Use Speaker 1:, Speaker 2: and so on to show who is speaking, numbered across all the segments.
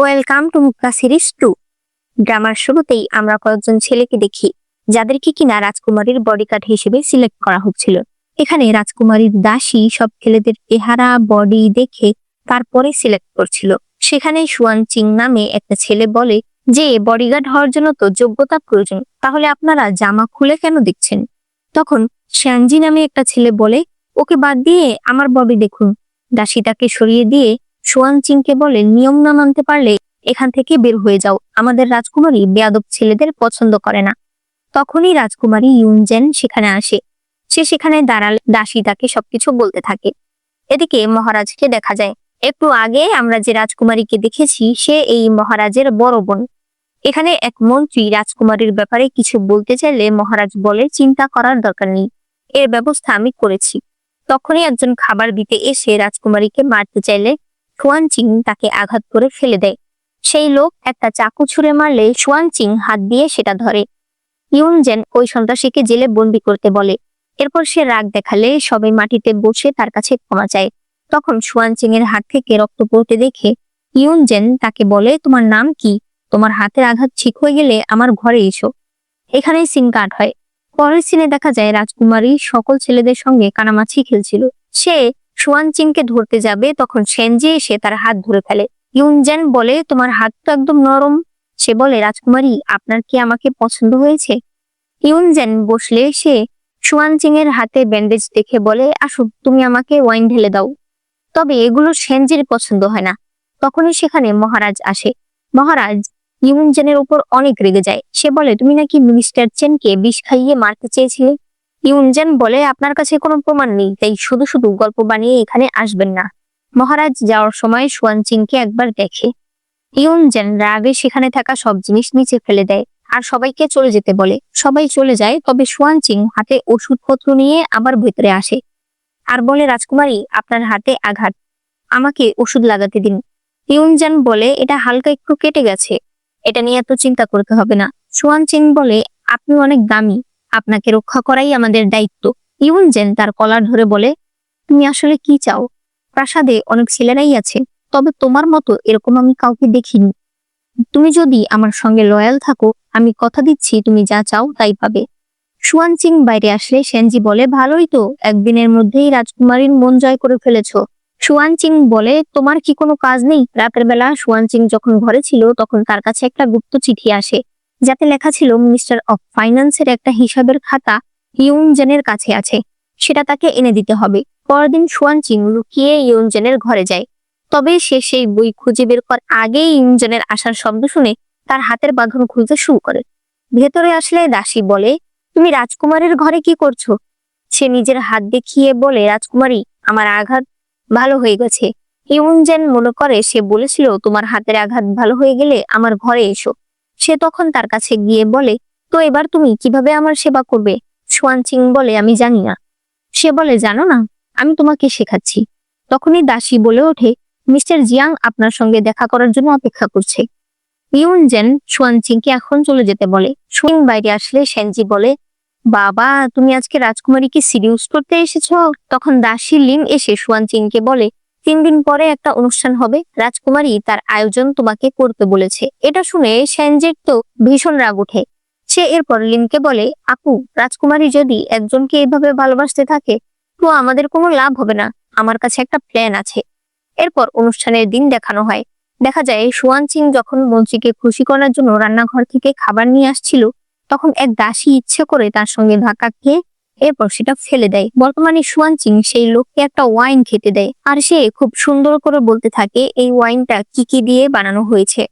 Speaker 1: Welcome to Mukta series to ড্রামার শুরুতেই আমরা কয়েকজন ছেলেকে দেখি, যাদেরকে কিনা রাজকুমারীর বডিগার্ড হিসেবে সিলেক্ট করা হচ্ছিল। এখানে রাজকুমারীর দাসী সব ছেলেদের চেহারা বডি দেখে তারপরে সিলেক্ট করছিল। সেখানে সুয়ান চিং নামে একটা ছেলে বলে, যে বডিগার্ড হওয়ার জন্য তো যোগ্যতা প্রয়োজন, তাহলে আপনারা জামা খুলে কেন দেখছেন? তখন শ্যানজি নামে একটা ছেলে বলে, ওকে বাদ দিয়ে আমার বডি দেখুন। দাসী তাকে সরিয়ে দিয়ে সোয়ান চিংকে বলে নিয়ম না মানতে পারলে এখান থেকে বের হয়ে যাও। আমাদের রাজকুমারী বেয়াদব ছেলেদের পছন্দ করে না। তখনই রাজকুমারী ইউনজেন সেখানে আসে। সে সেখানে দাঁড়ালে, দাসী তাকে সবকিছু বলতে থাকে। এদিকে মহারাজকে দেখা যায়। একটু আগে আমরা যে রাজকুমারীকে দেখেছি, সে এই মহারাজের বড় বোন। এখানে এক মন্ত্রী রাজকুমারীর ব্যাপারে কিছু বলতে চাইলে মহারাজ বলে, চিন্তা করার দরকার নেই। এর ব্যবস্থা আমি করেছি। তখনই একজন খাবার দিতে এসে রাজকুমারীকে মারতে চাইলে সুয়ান চিং তাকে আঘাত করে ফেলে দেয়। সেই লোক একটা চাকু ছুঁড়ে মারলে সুয়ান চিং হাত দিয়ে সেটা ধরে। ইউন জেন ওই সন্ত্রাসীকে জেলে বন্দি করতে বলে। এরপর সে রাগ দেখালে সবাই মাটিতে বসে তার কাছে ক্ষমা চায়। তখন সুয়ান চিং এর হাত থেকে রক্ত পড়তে দেখে ইউন জেন তাকে বলে, তোমার নাম কি? তোমার হাতের আঘাত ঠিক হয়ে গেলে আমার ঘরে এসো। এখানেই সিন কাট হয়। পরের সিনে দেখা যায় রাজকুমারী সকল ছেলেদের সঙ্গে কানামাছি খেলছিল। সে সুয়ান চিংকে ধরতে যাবে, তখন সেনজি এসে তার হাত ধরে ফেলে। ইউনজেন বলে, তোমার হাত তো একদম নরম। সে বলে, রাজকুমারী, আপনার কি আমাকে পছন্দ হয়েছে? ইউনজেন বসলে সে সুয়ান চিং এর হাতে ব্যান্ডেজ দেখে বলে, আসো, তুমি আমাকে ওয়াইন ঢেলে দাও। তবে এগুলো সেনজির পছন্দ হয় না। তখনই সেখানে মহারাজ আসে। মহারাজ ইউনজেনের উপর অনেক রেগে যায়। সে বলে, তুমি নাকি মিনিস্টার চেনকে বিষ খাইয়ে মারতে চেয়েছিলে? ইউনজেন বলে, আপনার কাছে কোনো প্রমাণ নেই, তাই শুধু শুধু গল্প বানিয়ে এখানে আসবেন না। মহারাজ যাওয়ার সময় সুয়ান চিংকে একবার দেখে। ইউনজেন রাগে সেখানে থাকা সব জিনিস নিচে ফেলে দেয় আর সবাইকে চলে যেতে বলে। সবাই চলে যায়, তবে সুয়ান চিং হাতে ওষুধপত্র নিয়ে আবার ভেতরে আসে। আর বলে, রাজকুমারী, আপনার হাতে আঘাত। আমাকে ওষুধ লাগাতে দিন। ইউনজেন বলে, এটা হালকা একটু কেটে গেছে। এটা নিয়ে এত চিন্তা করতে হবে না। সুয়ান চিং বলে, আপনি অনেক দামি। আপনাকে রক্ষা করাই আমাদের দায়িত্ব। ইউনজেন তার কলার ধরে বলে, তুমি আসলে কি চাও? প্রাসাদে অনেক ছেলেরাই আছে, তবে তোমার মতো এরকম আমি কাউকে দেখিনি। তুমি যদি আমার সঙ্গে লয়াল থাকো, আমি কথা দিচ্ছি, তুমি যা চাও তাই পাবে। সুয়ান চিং বাইরে আসলে সেনজি বলে, ভালোই তো, একদিনের মধ্যেই রাজকুমারীর মন জয় করে ফেলেছো। সুয়ান চিং বলে, তোমার কি কোনো কাজ নেই? রাতের বেলা সুয়ান চিং যখন ঘরে ছিল, তখন তার কাছে একটা গুপ্ত চিঠি আসে। যাতে লেখা ছিল মিনিস্টার অফ ফাইন্যান্সের একটা হিসাবের খাতা ইউনজেনের কাছে আছে। সেটা তাকে এনে দিতে হবে। পরদিন সুয়ান চিং লুকিয়ে ইউনজেনের ঘরে যায়। তবে সে সেই বই খুঁজে বের করার আগেই ইউনজেনের আসার শব্দ শুনে তার হাতের বাঁধন খুলতে শুরু করে। ভেতরে আসলে দাসী বলে, তুমি রাজকুমারের ঘরে কি করছ? সে নিজের হাত দেখিয়ে বলে, রাজকুমারী, আমার আঘাত ভালো হয়ে গেছে। ইউনজেন মনে করে, সে বলেছিল, তোমার হাতের আঘাত ভালো হয়ে গেলে আমার ঘরে এসো। সে তখন তার কাছে গিয়ে বলে, তো এবার তুমি কীভাবে আমার সেবা করবে? সোয়ান চিং বলে, আমি জানি না। সে বলে, জানো না, আমি তোমাকে শেখাচ্ছি। তখনই দাসী বলে ওঠে, মিস্টার জিয়াং আপনার সঙ্গে দেখা করার জন্য অপেক্ষা করছে। ইউন জেন সোয়ান চিংকে এখন চলে যেতে বলে। সুইং বাইরে আসলে সেনজি বলে, বাবা, তুমি আজকে রাজকুমারীকে সিরিউস করতে এসেছ? তখন দাসী লিন এসে সোয়ান চিংকে বলে তিন দিন পরে একটা অনুষ্ঠান হবে। রাজকুমারী তার আয়োজন তোমাকে করতে বলেছে। এটা শুনে সেনজির তো ভীষণ রাগ ওঠে। সে এরপর লিনকে বলে, আপু, রাজকুমারী যদি একজনকে এইভাবে ভালোবাসতে থাকে, তো আমাদের কোনো লাভ হবে না। আমার কাছে একটা প্ল্যান আছে। এরপর অনুষ্ঠানের দিন দেখানো হয়। দেখা যায়, সুয়ান সিং যখন মন্ত্রীকে খুশি করার জন্য রান্নাঘর থেকে খাবার নিয়ে আসছিল, তখন এক দাসী ইচ্ছে করে তার সঙ্গে ধাক্কা খেয়ে এরপর সেটা ফেলে দেয়। বর্তমানে সুয়ান চিং সেই লোককে একটা ওয়াইন খেতে দেয় আর সে খুব সুন্দর করে বলতে থাকে এই ওয়াইনটা কি কি দিয়ে বানানো হয়েছে।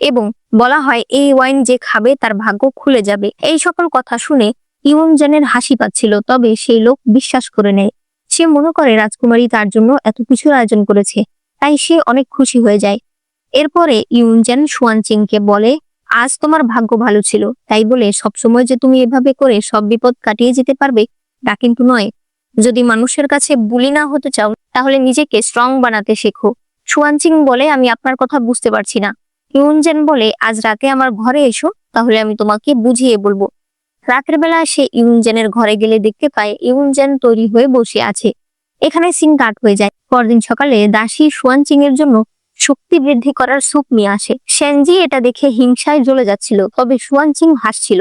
Speaker 1: এবং বলা হয় এই ওয়াইন যে খাবে তার ভাগ্য খুলে যাবে। এই সকল কথা শুনে ইউনজেনের হাসি পাচ্ছিল, তবে সেই লোক বিশ্বাস করে নেয়। সে মনে করে রাজকুমারী তার জন্য এত কিছুর আয়োজন করেছে, তাই সে অনেক খুশি হয়ে যায়। এরপরে ইউনজেন সুয়ান চিংকে বলে আজ তোমার ভাগ্য ভালো ছিল, তাই বলে সবসময় যে তুমি এভাবে করে সব বিপদ কাটিয়ে যেতে পারবে, তা কিন্তু নয়। যদি মানুষের কাছে বুলি না হতে চাও, তাহলে নিজেকে স্ট্রং বানাতে শেখো। সুয়ান চিং বলে, আমি আপনার কথা বুঝতে পারছি না। ইউনজেন বলে, আজ রাতে আমার ঘরে এসো, তাহলে আমি তোমাকে বুঝিয়ে বলব। রাতের বেলা সে ইউনজেনের ঘরে গেলে দেখতে পায় ইউনজেন তৈরি হয়ে বসে আছে। এখানে সিং কাট হয়ে যায়। পরদিন সকালে দাসী সুয়ান চিং এর জন্য শক্তি বৃদ্ধি করার স্যুপ নিয়ে আসে। সেনজি এটা দেখে হিংসায় জ্বলে যাচ্ছিল, তবে সুয়ান চিং হাসছিল।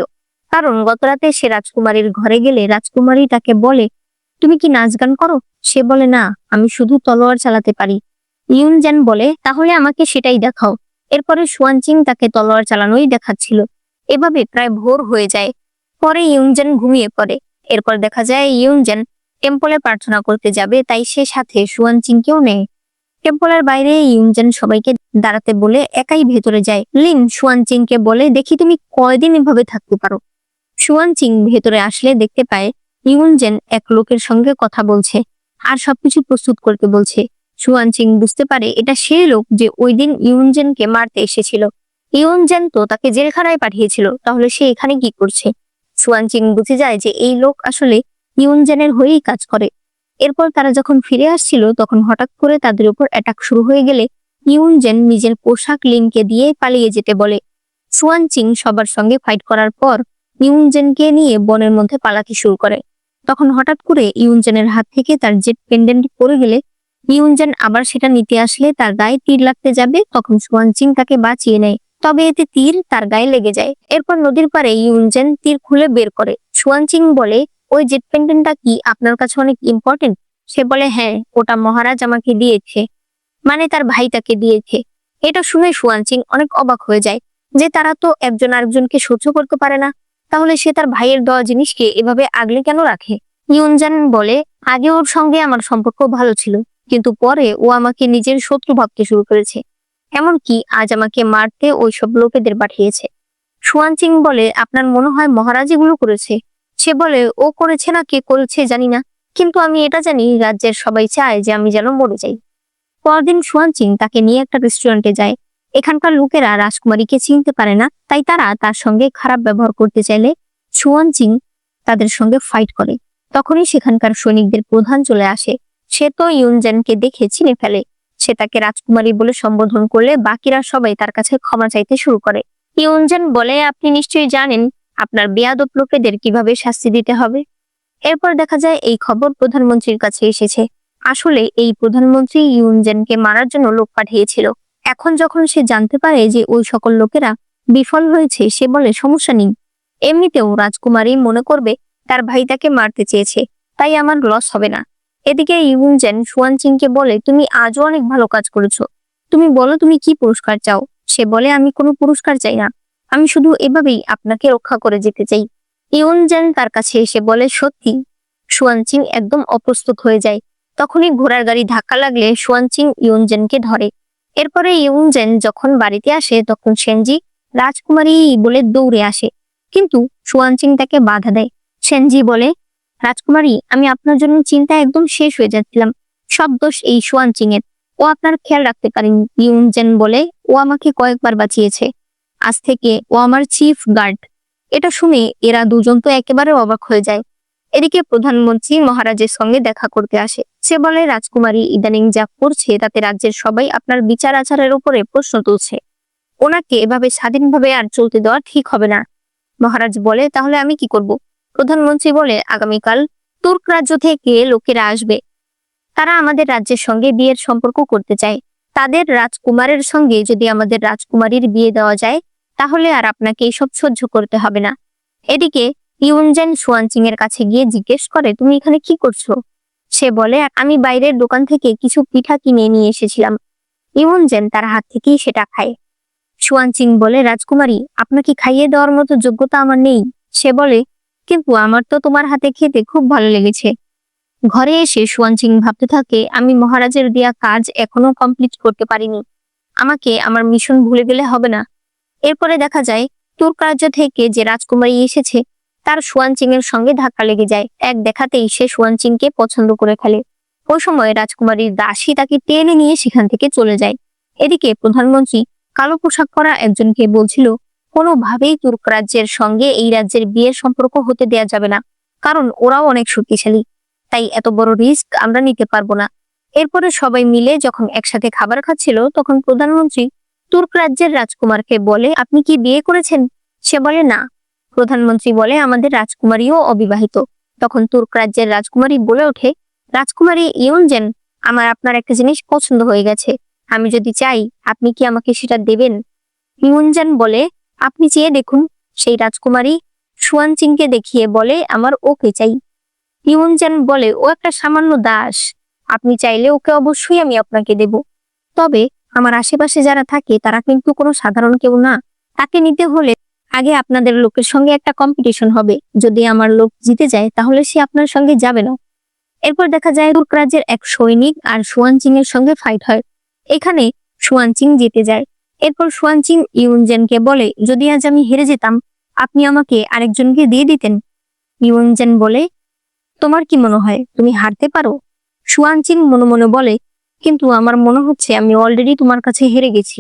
Speaker 1: কারণ গতরাতে সে রাজকুমারীর ঘরে গেলে রাজকুমারী তাকে বলে, তুমি কি নাচ গান করো? সে বলে, না, আমি শুধু তলোয়ার চালাতে পারি। ইউনজেন বলে, তাহলে আমাকে সেটাই দেখাও। এরপরে সুয়ান চিং তাকে তলোয়ার চালানোই দেখাচ্ছিল। এভাবে প্রায় ভোর হয়ে যায়। পরে ইউনজেন ঘুমিয়ে পড়ে। এরপর দেখা যায় ইউনজেন টেম্পলে প্রার্থনা করতে যাবে, তাই সে সাথে সুয়ান চিংকেও নেয়। টেম্পলের বাইরে ইউনজেন সবাইকে দাঁড়াতে বলে একাই ভেতরে যায়। লিন সুয়ান চিংকে বলে, দেখি তুমি কয়দিন এভাবে থাকতে পারো? সুয়ান চিং ভেতরে আসলে দেখতে পায় ইউনজেন এক লোকের সঙ্গে কথা বলছে আর সবকিছু প্রস্তুত করতে বলছে। সুয়ান চিং বুঝতে পারে এটা সেই লোক যে ওই দিন ইউনজেনকে মারতে এসেছিল। ইউনজেন তো তাকে জেলখানায় পাঠিয়েছিল, তাহলে সে এখানে কি করছে? সুয়ান চিং বুঝে যায় যে এই লোক আসলে ইউনজেনের হয়েই কাজ করে। এরপর তারা যখন ফিরে আসছিল, তখন হঠাৎ করে তাদের উপর অ্যাটাক শুরু হয়ে গেলে ইউনজেন নিজের পোশাক লিংকে দিয়ে পালিয়ে যেতে বলে। সুয়ান চিং সবার সঙ্গে ফাইট করার পর ইউনজেনকে নিয়ে বনের মধ্যে পালাতে শুরু করে। তখন হঠাৎ করে ইউনজেনের হাত থেকে তার জেট পেন্ডেন্ট পড়ে গেলে ইউনজেন আবার সেটা নিতে আসলে তার গায়ে তীর লাগতে যাবে, তখন সুয়ান চিং তাকে বাঁচিয়ে নেয়। তবে এতে তীর তার গায়ে লেগে যায়। এরপর নদীর পারে ইউনজেন তীর খুলে বের করে। সুয়ান চিং বলে ওই জেট পেন্ডেন্টটা কি আপনার কাছে অনেক ইম্পর্টেন্ট সে বলে হ্যাঁ ওটা মহারাজ আমাকে দিয়েছে। মানে তার ভাই তাকে দিয়েছে। এটা শুনে সুয়ান চিং অনেক অবাক হয়ে যায় যে তারা তো একজন আরেকজনকে সহ্য করতে পারে না। তাহলে সে তার ভাইয়ের দেওয়া জিনিসকে এভাবে আগলে কেন রাখে? ইউনজান বলে, আগে ওর সঙ্গে আমার সম্পর্ক ভালো ছিল, কিন্তু পরে ও আমাকে নিজের শত্রু ভাবতে শুরু করেছে। এমনকি আজ আমাকে মারতে ওইসব লোকেদের পাঠিয়েছে। সুয়ান চিং বলে, আপনার মনে হয় মহারাজ এগুলো করেছে? সে বলে ও করেছে না, কে করেছে জানি না। কিন্তু আমি এটা জানি, রাজ্যের সবাই চায় যে আমি যেন মরে যাই। পরদিন সুয়ান চিং তাকে নিয়ে একটা রেস্টুরেন্টে যায়। এখানকার লোকেরা রাজকুমারীকে চিনতে পারে না, তাই তারা তার সঙ্গে খারাপ ব্যবহার করতে চাইলে সুয়ান চিং তাদের সঙ্গে ফাইট করে। তখনই সেখানকার সৈনিকদের প্রধান চলে আসে। সে তো ইউনজেনকে দেখে চিনে ফেলে। সে তাকে রাজকুমারী বলে সম্বোধন করলে বাকিরা সবাই তার কাছে ক্ষমা চাইতে শুরু করে। ইউনজেন বলে, আপনি নিশ্চয়ই জানেন আপনার বেয়াদব লোকেদের কীভাবে শাস্তি দিতে হবে? এরপর দেখা যায় এই খবর প্রধানমন্ত্রীর কাছে এসেছে। আসলে এই প্রধানমন্ত্রী ইউনজেনকে মারার জন্য লোক পাঠিয়েছিল। এখন যখন সে জানতে পারে যে ওই সকল লোকেরা বিফল হয়েছে, সে বলে, সমস্যা নেই। এমনিতেও রাজকুমারী মনে করবে তার ভাই তাকে মারতে চেয়েছে, তাই আমার লস হবে না। এদিকে ইউনজেন সুয়ান চিংকে বলে, তুমি আজও অনেক ভালো কাজ করেছ। তুমি বলো তুমি কি পুরস্কার চাও? সে বলে, আমি কোনো পুরস্কার চাই না। আমি শুধু এভাবেই আপনাকে রক্ষা করে যেতে চাই। ইউনজেন তার কাছে এসে বলে, সত্যি সুয়ানচিং একদম অপ্রস্তুত হয়ে যায়। তখনই ঘোড়ার গাড়ি ধাক্কা লাগলে সুয়ানচিং ইউনজেনকে ধরে। এরপরে ইউনজেন যখন বাড়িতে আসে, তখন সেনজি রাজকুমারী বলে দৌড়ে আসে। কিন্তু সুয়ানচিং তাকে বাধা দেয়। সেনজি বলে, রাজকুমারী, আমি আপনার জন্য চিন্তা একদম শেষ হয়ে যাচ্ছিলাম। সব দোষ এই সুয়ানচিং এর ও আপনার খেয়াল রাখতে পারেন। ইউনজেন বলে, ও আমাকে কয়েকবার বাঁচিয়েছে। আজ থেকে ও আমার চিফ গার্ড এটা শুনে এরা দুজন তো একেবারে অবাক হয়ে যায়। এদিকে প্রধানমন্ত্রী মহারাজের সঙ্গে দেখা করতে আসে। সে বলে, রাজকুমারী, ইদানিং যা করছে, তাতে রাজ্যের সবাই আপনার বিচার আচারের উপরে প্রশ্ন তুলছে। ওনাকে এভাবে স্বাধীনভাবে আর চলতে দেওয়া ঠিক হবে না। মহারাজ বলে, তাহলে আমি কি করব? প্রধানমন্ত্রী বলে, আগামীকাল তুর্ক রাজ্য থেকে লোকেরা আসবে। তারা আমাদের রাজ্যের সঙ্গে বিয়ের সম্পর্ক করতে চায়। তাদের রাজকুমারের সঙ্গে যদি আমাদের রাজকুমারীর বিয়ে দেওয়া যায় তাহলে আর আপনাকে এইসব সহ্য করতে হবে না। এদিকে ইউনজেন সুয়ানচিং এর কাছে গিয়ে জিজ্ঞেস করে, তুমি এখানে কি করছ? সে বলে, আমি বাইরের দোকান থেকে কিছু পিঠা কিনে নিয়ে এসেছিলাম। ইউনজেন তার হাত থেকেই সেটা খায়। সুয়ানচিং বলে, রাজকুমারী, আপনাকে খাইয়ে দেওয়ার মতো যোগ্যতা আমার নেই। সে বলে, কিন্তু আমার তো তোমার হাতে খেতে খুব ভালো লেগেছে। ঘরে এসে সুয়ানচিং ভাবতে থাকে, আমি মহারাজের দেয়া কাজ এখনও কমপ্লিট করতে পারিনি। আমাকে আমার মিশন ভুলে গেলে হবে না। এরপরে দেখা যায় তুর্ক রাজ্য থেকে যে রাজকুমারী এসেছে, তার সুয়ানচিং এর সঙ্গে ধাক্কা লেগে যায়। এক দেখাতেই সে সুয়ানচিং কে পছন্দ করে ফেলে। ওই সময় রাজকুমারীর দাসী তাকে টেনে নিয়ে সেখান থেকে চলে যায়। এদিকে প্রধানমন্ত্রী কালো পোশাক পরা একজনকে বলছিল, কোনোভাবেই তুর্ক রাজ্যের সঙ্গে এই রাজ্যের বিয়ের সম্পর্ক হতে দেয়া যাবে না, কারণ ওরাও অনেক শক্তিশালী। তাই এত বড় রিস্ক আমরা নিতে পারব না। এরপরে সবাই মিলে যখন একসাথে খাবার খাচ্ছিল, তখন প্রধানমন্ত্রী তুর্ক রাজ্যের রাজকুমারকে বলে, আপনি কি বিয়ে করেছেন? সে বলে, না। প্রধানমন্ত্রী বলে, আমাদের রাজকুমারীও অবিবাহিত। তখন তুর্ক রাজ্যের রাজকুমারী বলে ওঠে, রাজকুমারী ইউনজেন আমার আপনার একটা জিনিস পছন্দ হয়ে গেছে। আমি যদি চাই, আপনি কি আমাকে সেটা দেবেন? ইউনজান বলে, আপনি চেয়ে দেখুন। সেই রাজকুমারী সুয়ান চিংকে দেখিয়ে বলে, আমার ওকে চাই। ইউনজান বলে, ও একটা সামান্য দাস। আপনি চাইলে ওকে অবশ্যই আমি আপনাকে দেব। তবে আমার আশেপাশে যারা থাকে, তারা কিন্তু কোনো সাধারণ কেউ না। তাকে নিতে হলে আগে আপনাদের লোকের সঙ্গে একটা কম্পিটিশন হবে। যদি আমার লোক জিতে যায়, তাহলে সে আপনার সঙ্গে যাবে না। এরপর দেখা যায় তুর্ক রাজ্যের এক সৈনিক আর সুয়ানচিং এর সঙ্গে ফাইট হয়। এখানে সুয়ানচিং জিতে যায়। এরপর সুয়ানচিং ইউনজেনকে বলে, যদি আজ আমি হেরে যেতাম, আপনি আমাকে আরেকজনকে দিয়ে দিতেন। ইউনজেন বলে, তোমার কি মনে হয়, তুমি হারতে পারো? সুয়ানচিং মনে মনে বলে কিন্তু আমার মনে হচ্ছে আমি অলরেডি তোমার কাছে হেরে গেছি।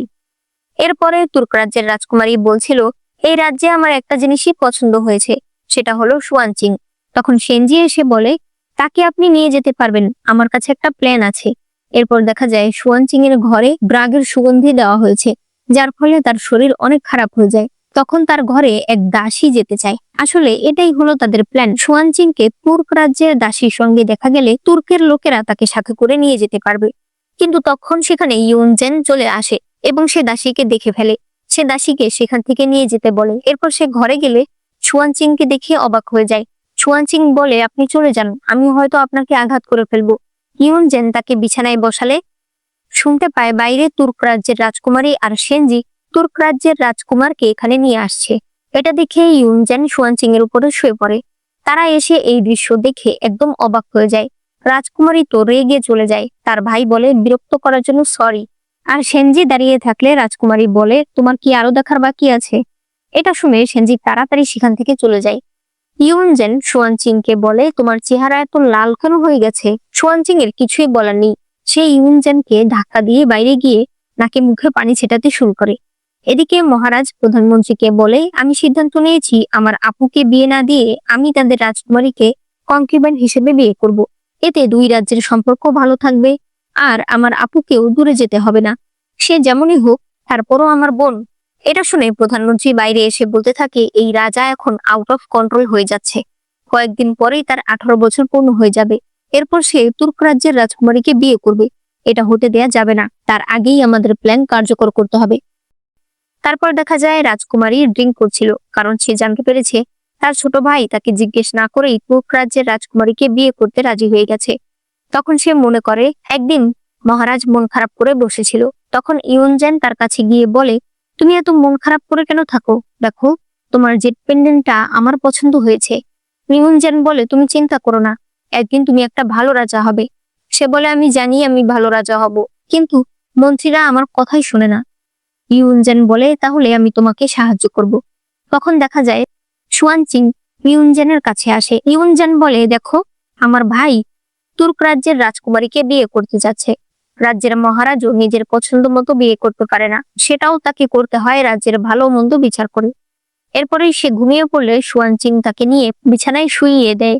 Speaker 1: এরপরে তুর্ক রাজ্যের রাজকুমারী বলছিল, এই রাজ্যে আমার একটা জিনিসই পছন্দ হয়েছে, সেটা হলো সুয়ানচিং তখন সেনজি এসে বলে, তাকে আপনি নিয়ে যেতে পারবেন, আমার কাছে একটা প্ল্যান আছে। এরপর দেখা যায় সুয়ানচিং এর ঘরে ব্রাগের সুগন্ধি দেওয়া হয়েছে, যার ফলে তার শরীর অনেক খারাপ হয়ে যায়। তখন তার ঘরে এক দাসী যেতে চায়। আসলে এটাই হলো তাদের প্ল্যান সুয়ানচিংকে তুর্ক রাজ্যের দাসীর সঙ্গে দেখা গেলে তুর্কের লোকেরা তাকে সাথে করে নিয়ে যেতে পারবে। কিন্তু তখন সেখানে ইউনজেন চলে আসে এবং সে দাসীকে দেখে ফেলে। সে দাসীকে সেখান থেকে নিয়ে যেতে বলে। এরপর সে ঘরে গেলে সুয়ানচিংকে দেখে অবাক হয়ে যায়। সুয়ানচিং বলে, আপনি চলে যান, আমি হয়তো আপনাকে আঘাত করে ফেলব। ইউনজেন তাকে বিছানায় বসালে। শুনতে পায় বাইরে তুর্ক রাজ্যের রাজকুমারী আর সেনজি তুর্ক রাজ্যের রাজকুমারকে এখানে নিয়ে আসছে। এটা দেখে ইউনজেন সুয়ানচিং এর উপরে শুয়ে পড়ে। তারা এসে এই দৃশ্য দেখে একদম অবাক হয়ে যায়। রাজকুমারী তো রেগে চলে যায়। তার ভাই বলে, বিরক্ত করার জন্য সরি আর সেনজি দাঁড়িয়ে থাকলে রাজকুমারী বলে, তোমার কি আরও দেখার বাকি আছে? এটা শুনে সেনজি তাড়াতাড়ি সেখান থেকে চলে যায়। ইউনজেন সুয়ানচিংকে বলে, তোমার চেহারা এত লাল কেন হয়ে গেছে? সুয়ানচিং এর কিছুই বলার নেই। সে ইউনজেনকে ধাক্কা দিয়ে বাইরে গিয়ে নাকে মুখে পানি ছেটাতে শুরু করে। এদিকে মহারাজ প্রধানমন্ত্রীকে বলে, আমি সিদ্ধান্ত নিয়েছি, আমার আপুকে বিয়ে না দিয়ে আমি তাদের রাজকুমারীকে কনকিউবেন হিসেবে বিয়ে করব। এতে দুই রাজ্যের সম্পর্ক ভালো থাকবে। আর আমার আপুকেও দূরে যেতে হবে না। সে যেমনই হোক, তারপরও আমার বোন। এটা শুনে প্রধানমন্ত্রী বাইরে এসে বলতে থাকে, এই রাজা এখন আউট অফ কন্ট্রোল হয়ে যাচ্ছে। কয়েকদিন পরেই তার আঠারো বছর পূর্ণ হয়ে যাবে। এরপর সে তুর্ক রাজ্যের রাজকুমারীকে বিয়ে করবে। এটা হতে দেয়া যাবে না। তার আগেই আমাদের প্ল্যান কার্যকর করতে হবে। তারপর দেখা যায়, রাজকুমারী ড্রিঙ্ক করছিল। কারণ সে জানতে পেরেছে তার ছোট ভাই তাকে জিজ্ঞেস না করেই তুর্ক রাজ্যের রাজকুমারীকে বিয়ে করতে রাজি হয়ে গেছে। তখন সে মনে করে, একদিন মহারাজ মন খারাপ করে বসেছিল। তখন ইউনজেন তার কাছে গিয়ে বলে, তুমি এত মন খারাপ করে কেন থাকো? দেখো, তোমার জেট পেন্ডেন্টটা আমার পছন্দ হয়েছে। ইউনজেন বলে, তুমি চিন্তা করো না, একদিন তুমি একটা ভালো রাজা হবে। সে বলে, আমি জানি আমি ভালো রাজা হব, কিন্তু মন্ত্রীরা আমার কথাই শুনে না। ইউনজেন বলে, তাহলে আমি তোমাকে সাহায্য করব। তখন দেখা যায় সুয়ানচিং ইউনজেনের কাছে আসে। ইউনজেন বলে, দেখো, আমার ভাই তুর্ক রাজ্যের রাজকুমারীকে বিয়ে করতে যাচ্ছে। রাজ্যের মহারাজও নিজের পছন্দ মতো বিয়ে করতে পারে না। সেটাও তাকে করতে হয় রাজ্যের ভালো মন্দ বিচার করে। এরপরেই সে ঘুমিয়ে পড়লে সুয়ানচিং তাকে নিয়ে বিছানায় শুইয়ে দেয়।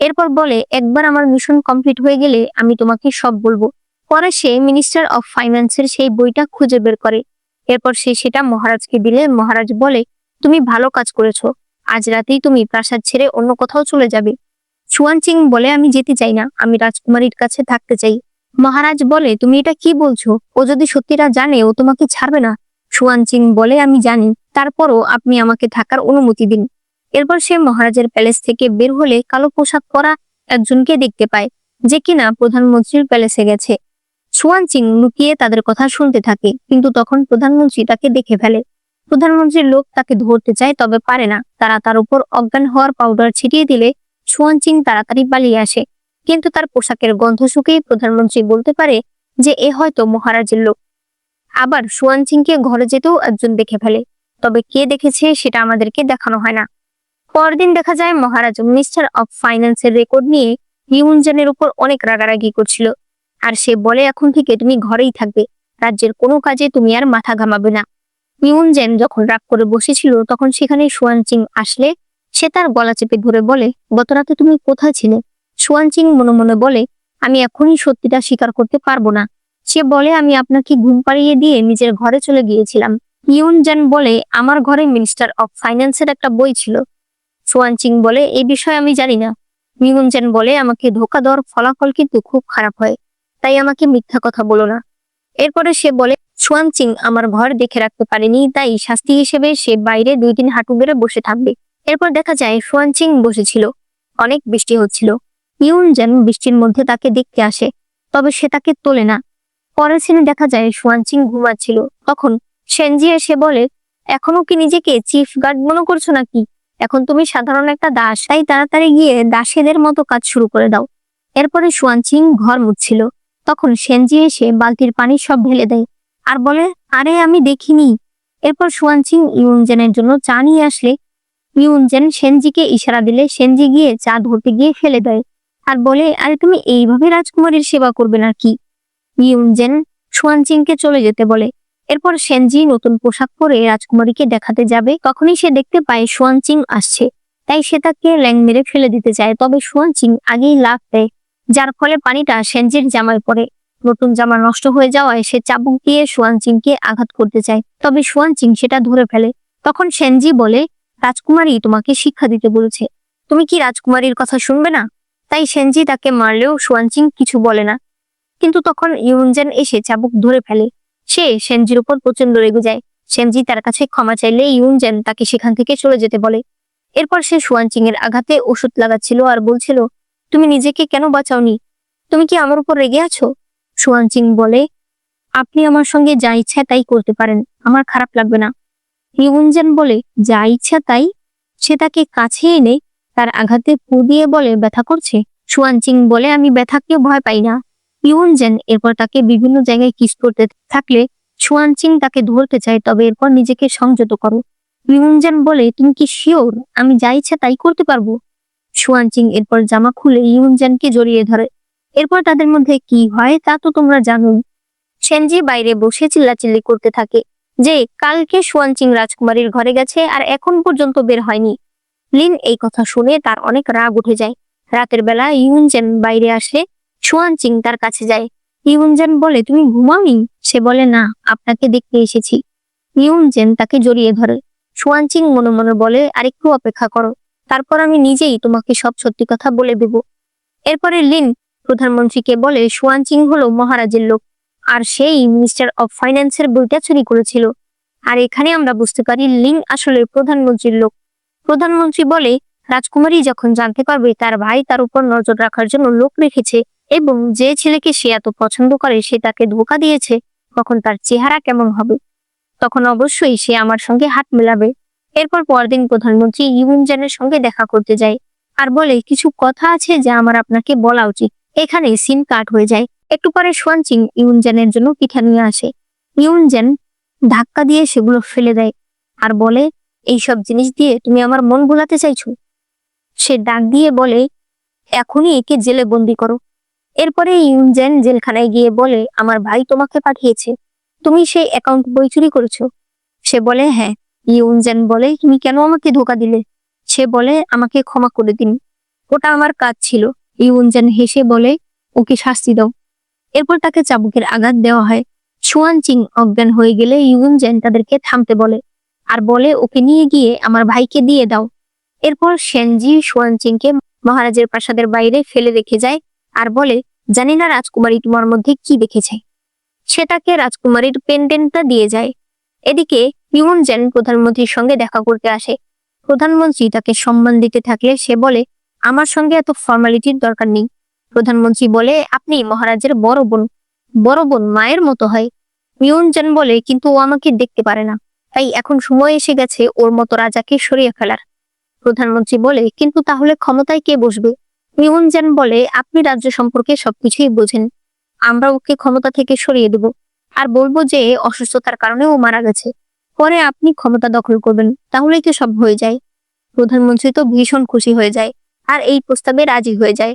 Speaker 1: এরপর বলে, একবার আমার মিশন কমপ্লিট হয়ে গেলে আমি তোমাকে সব বলব। পরে সে মিনিস্টার অফ ফাইন্যান্সের সেই বইটা খুঁজে বের করে। এরপর সে সেটা মহারাজকে দিলে। মহারাজ বলে, তুমি ভালো কাজ করেছ। আজ রাতেই তুমি প্রাসাদ ছেড়ে অন্য কোথাও চলে যাবে। সুয়ানচিং বলে, আমি যেতে চাই না, আমি রাজকুমারীর কাছে থাকতে চাই। মহারাজ বলে, তুমি এটা কি বলছো? ও যদি সত্যিটা জানে, ও তোমাকে ছাড়বে না। সুয়ানচিং বলে, আমি জানি। তারপরও আপনি আমাকে থাকার অনুমতি দিন। এরপর সে মহারাজের প্যালেস থেকে বের হলে কালো পোশাক পরা একজনকে দেখতে পায়, যে কিনা প্রধানমন্ত্রীর প্যালেসে গেছে। সুয়ান সুয়ানচিং লুকিয়ে তাদের কথা শুনতে থাকে, কিন্তু তখন প্রধানমন্ত্রী তাকে দেখে ফেলে। প্রধানমন্ত্রীর লোক তাকে ধরতে চায়, তবে পারে না। তারা তার উপর অজ্ঞান হওয়ার পাউডার ছিটিয়ে দিলে সুয়ানচিং তাড়াতাড়ি পালিয়ে আসে। কিন্তু তার পোশাকের গন্ধ শুকেই প্রধানমন্ত্রী বলতে পারে যে, এ হয়তো মহারাজের লোক। আবার সুয়ানচিংকে ঘরে যেতেও একজন দেখে ফেলে। তবে কে দেখেছে সেটা আমাদেরকে দেখানো হয় না। পরদিন দেখা যায় মহারাজ মিনিস্টার অফ ফাইন্যান্সের রেকর্ড নিয়ে ইউনজেনের উপর অনেক রাগারাগি করছিল। আর সে বলে, এখন থেকে তুমি ঘরেই থাকবে। রাজ্যের কোনো কাজে তুমি আর মাথা ঘামাবে না। ইউনজেন যখন রাগ করে বসেছিল, তখন সেখানে সুয়ানচিং আসলে সে তার গলা চেপে ধরে বলে গতরাতে তুমি কোথায় ছিলে? সুয়ানচিং মনে মনে বলে, আমি এখনই সত্যিটা স্বীকার করতে পারব না। সে বলে, আমি আপনাকে ঘুম পাড়িয়ে দিয়ে নিজের ঘরে চলে গিয়েছিলাম। ইউনজেন বলে, আমার ঘরে মিনিস্টার অফ ফাইন্যান্সের একটা বই ছিল। সুয়ানচিং বলে এই বিষয়ে আমি জানি না। মিউনজেন বলে, আমাকে ধোকা দেওয়ার ফলাফল কিন্তু খুব খারাপ হয়, তাই আমাকে মিথ্যা কথা বলো না। এরপরে সে বলে সুয়ান চিং আমার ঘর দেখে রাখতে পারেনি, তাই শাস্তি হিসেবে সে বাইরে দুই দিন হাঁটু বেড়ে বসে থাকবে। এরপর দেখা যায় সুয়ান চিং বসেছিল। অনেক বৃষ্টি হচ্ছিল। ইউন যেন বৃষ্টির মধ্যে তাকে দেখতে আসে, তবে সে তাকে তোলে না। পরের সিনে দেখা যায় সুয়ান চিং ঘুমাচ্ছিল। তখন সেনজি এসে বলে, এখনও কি নিজেকে চিফ গার্ড মনে করছ নাকি? এখন তুমি সাধারণ একটা দাস, তাই তাড়াতাড়ি গিয়ে দাসেদের মতো কাজ শুরু করে দাও। এরপরে সুয়ান চিং ঘর মুছছিল। তখন সেনজি এসে বালতির পানি সব ঢেলে দেয়। আর বলে, আরে, আমি দেখিনি। এরপর সুয়ান চিং ইউনজেনের জন্য চা নিয়ে আসলে। ইউনজেন সেনজিকে ইশারা দিলে, সেনজি গিয়ে চা ধরতে গিয়ে ফেলে দেয়। আর বলে, আরে, তুমি এইভাবে রাজকুমারীর সেবা করবে না কি ইউনজেন সুয়ান চিংকে চলে যেতে বলে। এরপর সেনজি নতুন পোশাক পরে রাজকুমারীকে দেখাতে যাবে। তখনই সে দেখতে পায় সুয়ান চিং আসছে। তাই সে তাকে ল্যাং মেরে ফেলে দিতে চায়। তবে সুয়ান চিং আগেই লাফ দেয়, যার ফলে পানিটা সেনজির জামায় পড়ে। নতুন জামা নষ্ট হয়ে যাওয়ায় সে চাবুক দিয়ে সুয়ান চিংকে আঘাত করতে চায়। তবে সুয়ান চিং সেটা ধরে ফেলে। তখন সেনজি বলে, রাজকুমারী তোমাকে শিক্ষা দিতে বলেছে। তুমি কি রাজকুমারীর কথা শুনবে না? তাই সেনজি তাকে মারলেও সুয়ান চিং কিছু বলে না। কিন্তু তখন ইউনজেন এসে চাবুক ধরে ফেলে। সে সেনজির উপর প্রচণ্ড রেগে যায়। সেনজি তার কাছে ক্ষমা চাইলে ইউনজেন তাকে সেখান থেকে চলে যেতে বলে। এরপর সে সুয়ান চিং এর আঘাতে ওষুধ লাগাচ্ছিল আর বলছিল, তুমি নিজেকে কেন বাঁচাওনি? তুমি কি আমার উপর রেগে আছো? সুয়ান চিং বলে, আপনি আমার সঙ্গে যা ইচ্ছা তাই করতে পারেন, আমার খারাপ লাগবে না। ইউনজেন বলে, যা ইচ্ছা তাই? সে তাকে কাছে এনে তার আঘাতে পু দিয়ে বলে, ব্যথা করছে? সুয়ান চিং বলে, আমি ব্যথাকে ভয় পাই না। ইউনজেন এরপর তাকে বিভিন্ন জায়গায় কিস করতে থাকলে সুয়ান চিং তাকে ধরতে চায়, তবে এরপর নিজেকে সংযত করো। ইউনজেন বলে, তুমি কি শিওর? আমি যা ইচ্ছা তাই করতে পারব? সুয়ান চিং এরপর জামা খুলে ইউনজেনকে জড়িয়ে ধরে। এরপর তাদের মধ্যে কি হয় তা তো তোমরা জানোই সেনজি বাইরে বসে চিল্লাচিল্লি করতে থাকে যে, কালকে সুয়ান চিং রাজকুমারীর ঘরে গেছে আর এখন পর্যন্ত বের হয়নি। লিন এই কথা শুনে তার অনেক রাগ উঠে যায়। রাতের বেলা ইউনজেন বাইরে আসে সুয়ান চিং তার কাছে যায়। ইউনজেন বলে, তুমি ঘুমাওনি? সে বলে, না, আপনাকে দেখতে এসেছি। ইউনজেন তাকে জড়িয়ে ধরে। সুয়ান চিং মনে মনে বলে, আরেকটু অপেক্ষা করো, তারপর আমি নিজেই তোমাকে সব সত্যি কথা বলে দেব। এরপরে লিন প্রধানমন্ত্রীকে বলে, সুয়ান চিং হলো মহারাজের লোক, আর সেই মিনিস্টার অফ ফাইন্যান্সের বইটা চুরি করেছিল। আর এখানে আমরা বুঝতে পারি, লিং আসলে প্রধানমন্ত্রীর লোক। প্রধানমন্ত্রী বলে, রাজকুমারী যখন জানতে পারবে, তার ভাই তার উপর নজর রাখার জন্য লোক রেখেছে, এবং যে ছেলেকে সে এত পছন্দ করে, সে তাকে ধোকা দিয়েছে তখন তার চেহারা কেমন হবে? তখন অবশ্যই সে আমার সঙ্গে হাত মেলাবে। এরপর পরদিন প্রধানমন্ত্রী ইউনজেনের সঙ্গে দেখা করতে যায়, আর বলে, কিছু কথা আছে যা আমার আপনাকে বলা উচিত। এখানে সিন কাট হয়ে যায়। একটু পরে সোয়ান চিং ইউনজেনের জন্য পিঠা নিয়ে আসে। ইউনজেন ধাক্কা দিয়ে সেগুলো ফেলে দেয় আর বলে, এইসব জিনিস দিয়ে তুমি আমার মন ভোলাতে চাইছো? সে ডাক দিয়ে বলে, এখনই একে জেলে বন্দি করো। এরপরে ইউনজেন জেলখানায় গিয়ে বলে, আমার ভাই তোমাকে পাঠিয়েছে। তুমি সেই অ্যাকাউন্ট বই চুরি করেছ। সে বলে হ্যাঁ। ইউনজেন বলে, তুমি কেন আমাকে ধোকা দিলে? সে বলে, আমাকে ক্ষমা করে দিন। ওটা আমার কাজ ছিল। ইউনজেন হেসে বলে, ওকে শাস্তি দাও। এরপর তাকে চাবুকের আঘাত দেওয়া হয়। সুয়ান চিং অজ্ঞান হয়ে গেলে ইউনজেন তাদেরকে থামতে বলে আর বলে, ওকে নিয়ে গিয়ে আমার ভাইকে দিয়ে দাও। এরপর সেনজি সুয়ান চিংকে মহারাজের প্রাসাদের বাইরে ফেলে রেখে যায় আর বলে, জানি না রাজকুমারী তোমার মধ্যে কি দেখেছে? সেটাকে রাজকুমারীর পেন্ডেন্টটা দিয়ে যায়। এদিকে ইউন ইউনজেন প্রধানমন্ত্রীর সঙ্গে দেখা করতে আসে। প্রধানমন্ত্রী তাকে সম্মান দিতে থাকলে সে বলে আমার সঙ্গে এত ফর্মালিটির দরকার নেই। প্রধানমন্ত্রী বলে, আপনি মহারাজের বড় বোন বড় বোন মায়ের মতো হয়। মিউনজেন বলে, কিন্তু ও আমাকে দেখতে পারে না। তাই এখন সময় এসে গেছে ওর মতো রাজাকে সরিয়ে ফেলার। প্রধানমন্ত্রী বলে, কিন্তু তাহলে ক্ষমতায় কে বসবে? মিউনজেন বলে, আপনি রাজ্য সম্পর্কে সবকিছুই বোঝেন। আমরা ওকে ক্ষমতা থেকে সরিয়ে দেব। আর বলব যে, অসুস্থতার কারণে ও মারা গেছে। পরে আপনি ক্ষমতা দখল করবেন, তাহলেই তো সব হয়ে যায়। প্রধানমন্ত্রী তো ভীষণ খুশি হয়ে যায়। আর এই প্রস্তাবে রাজি হয়ে যায়।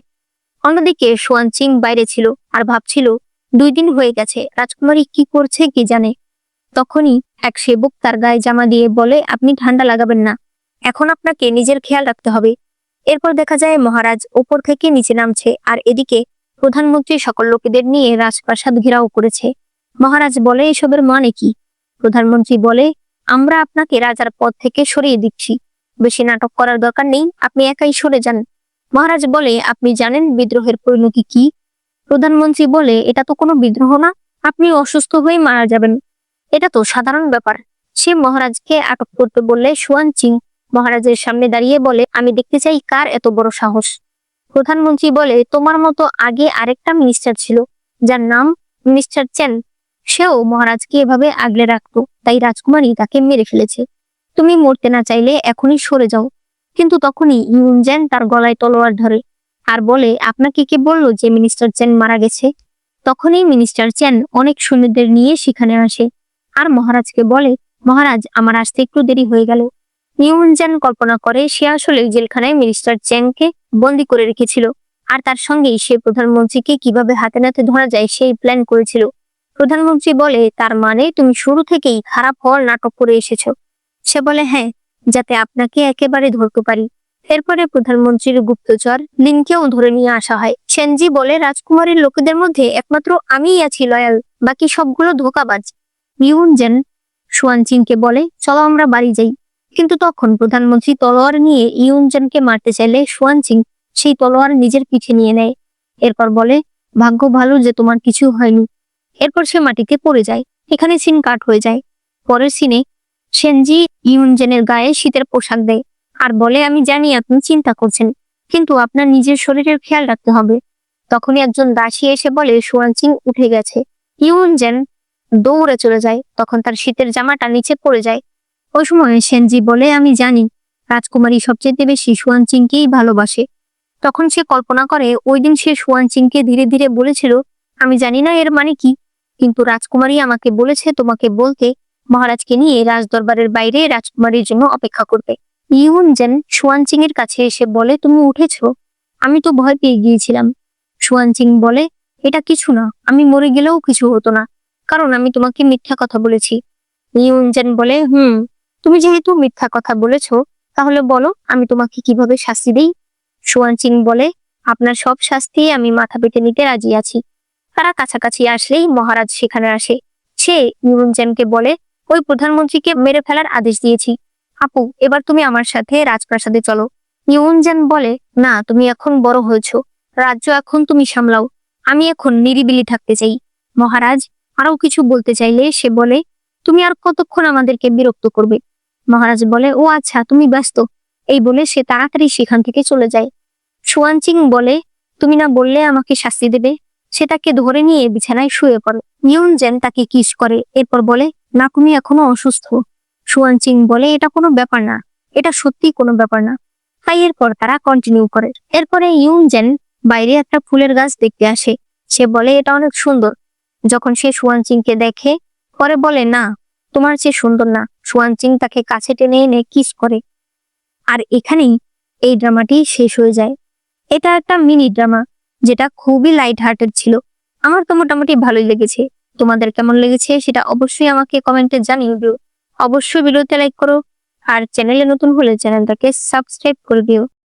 Speaker 1: অন্যদিকে সোয়ান চিং বাইরে ছিল আর ভাবছিল, দুই দিন হয়ে গেছে, রাজকুমারী কি করছে কি জানে? তখনই এক সেবক তার গায়ে জামা দিয়ে বলে, আপনি ঠান্ডা লাগাবেন না। এখন আপনাকে নিজের খেয়াল রাখতে হবে। এরপর দেখা যায় মহারাজ ওপর থেকে নিচে নামছে আর এদিকে প্রধানমন্ত্রী সকল লোকেদের নিয়ে রাজপ্রাসাদ ঘেরাও করেছে। মহারাজ বলে, এসবের মানে কি? প্রধানমন্ত্রী বলে, আমরা আপনাকে রাজার পদ থেকে সরিয়ে দিচ্ছি। বেশি নাটক করার দরকার নেই, আপনি একাই সরে যান। মহারাজ বলে, আপনি জানেন বিদ্রোহের পরিণতি কি? প্রধানমন্ত্রী বলে, এটা তো কোনো বিদ্রোহ না, আপনি অসুস্থ হয়ে মারা যাবেন। এটা তো সাধারণ ব্যাপার। সে মহারাজকে আটক করতে বললে সুয়ান চিং মহারাজের সামনে দাঁড়িয়ে বলে, আমি দেখতে চাই কার এত বড় সাহস। প্রধানমন্ত্রী বলে, তোমার মতো আগে আরেকটা মিনিস্টার ছিল, যার নাম মিনিস্টার চেন। সেও মহারাজকে এভাবে আগলে রাখতো, তাই রাজকুমারী তাকে মেরে ফেলেছে। তুমি মরতে না চাইলে এখনই সরে যাও। কিন্তু তখনই ইউনজেন তার গলায় তলোয়ার ধরে আর বলে, আপনাকে কে বলল যে মিনিস্টার চেন মারা গেছে? তখনই মিনিস্টার চেন অনেক সৈন্যদের নিয়ে সেখানে আসে আর মহারাজকে বলে, মহারাজ, আমার আসতে একটু দেরি হয়ে গেল। নিউনজেন কল্পনা করে সে আসলে জেলখানায় মিনিস্টার চেনকে বন্দি করে রেখেছিল আর তার সঙ্গেই সে প্রধানমন্ত্রীকে কীভাবে হাতে নাতে ধরা যায় সেই প্ল্যান করেছিল। প্রধানমন্ত্রী বলে, তার মানে তুমি শুরু থেকেই খারাপ হওয়ার নাটক করে এসেছ। সে বলে হ্যাঁ যাতে আপনাকে একেবারে ধরতে পারি। এরপরে প্রধানমন্ত্রীর গুপ্তচর লিনকেও ধরে নিয়ে আসা হয়। সেনজি বলে, রাজকুমারীর লোকেদের মধ্যে একমাত্র আমিই আছি, লয়াল। বাকি সবগুলো ধোকাবাজ। ইউনজেন সুয়ানচিনকে বলে, চলো আমরা বাড়ি যাই। কিন্তু তখন প্রধানমন্ত্রী তলোয়ার নিয়ে ইউনজেনকে মারতে চাইলে সুয়ানচিং সেই তলোয়ার নিজের পিঠে নিয়ে নেয়। এরপর বলে, ভাগ্য ভালো যে তোমার কিছু হয়নি। এরপর সে মাটিতে পড়ে যায়। এখানে সিন কাট হয়ে যায়। পরের সিনে সেনজি ইউনজেনের গায়ে শীতের পোশাক দেয়। আর বলে, আমি জানি আপনি চিন্তা করছেন, কিন্তু আপনার নিজের শরীরের খেয়াল রাখতে হবে। তখনই একজন দাসী এসে বলে, সুয়ানচিং উঠে গেছে। ইউনজেন দৌড়ে চলে যায়, তখন তার শীতের জামাটা নিচে পড়ে যায়। ওই সময় সেনজি বলে, আমি জানি, রাজকুমারী সবচেয়ে বেশি সুয়ানচিংকেই ভালোবাসে। তখন সে কল্পনা করে, ওই দিন সে সুয়ানচিংকে ধীরে ধীরে বলেছিল, আমি জানি না এর মানে কি, কিন্তু রাজকুমারী আমাকে বলেছে তোমাকে বলতে মহারাজকে নিয়ে রাজদরবারের বাইরে রাজকুমারীর জন্য অপেক্ষা করবে। ইউন জেন সুয়ানচিং এর কাছে এসে বলে, তুমি উঠেছ? আমি তো ভয় পেয়ে গিয়েছিলাম। সুয়ানচিং বলে, এটা কিছু না, আমি মরে গেলেও কিছু হতো না, কারণ আমি তোমাকে মিথ্যা কথা বলেছি। ইউন জেন বলে, হুম, তুমি যেহেতু মিথ্যা কথা বলেছ, তাহলে বলো, আমি তোমাকে কীভাবে শাস্তি দেই? সুয়ানচিং বলে, আপনার সব শাস্তি আমি মাথা পেতে নিতে রাজি আছি। তারা কাছাকাছি আসলেই মহারাজ সেখানে আসে। সে ইউনজেনকে বলে ওই প্রধানমন্ত্রীকে মেরে ফেলার আদেশ দিয়েছি। আপু, এবার তুমি আমার সাথে রাজপ্রাসাদে চলো। ইউনজেন বলে, না, তুমি এখন বড় হয়েছো। রাজ্য এখন তুমি সামলাও। আমি এখন নিরিবিলি থাকতে চাই। মহারাজ আরও কিছু বলতে চাইলে সে বলে, তুমি আর কতক্ষণ আমাদেরকে বিরক্ত করবে? মহারাজ বলে, ও আচ্ছা তুমি ব্যস্ত। এই বলে সে তাড়াতাড়ি সেখান থেকে চলে যায়। সুয়ানচিং বলে, তুমি না বললে আমাকে শাস্তি দেবে? সে তাকে ধরে নিয়ে বিছানায় শুয়ে পড়ে। ইউনজেন তাকে কিস করে, এরপর বলে না তুমি এখনও অসুস্থ। সুয়ানচিং বলে, এটা কোনো ব্যাপার না। এটা সত্যি কোনো ব্যাপার না। তাই এরপর তারা কন্টিনিউ করে। এরপরে ইউন জেন বাইরে একটা ফুলের গাছ দেখতে আসে। সে বলে, এটা অনেক সুন্দর। যখন সে সুয়ানচিংকে দেখে, পরে বলে, না, তোমার চেয়ে সুন্দর না। সুয়ানচিং তাকে কাছে টেনে এনে কিস করে। আর এখানেই এই ড্রামাটি শেষ হয়ে যায়। এটা একটা মিনি ড্রামা, যেটা খুবই লাইট হার্টেড ছিল। আমার তো মোটামুটি ভালোই লেগেছে। তোমাদের কেমন লেগেছে সেটা অবশ্যই আমাকে কমেন্টে জানিয়ে দিও। অবশ্যই ভিডিওতে লাইক করো। আর চ্যানেলে নতুন হলে চ্যানেলটাকে সাবস্ক্রাইব করে দিও।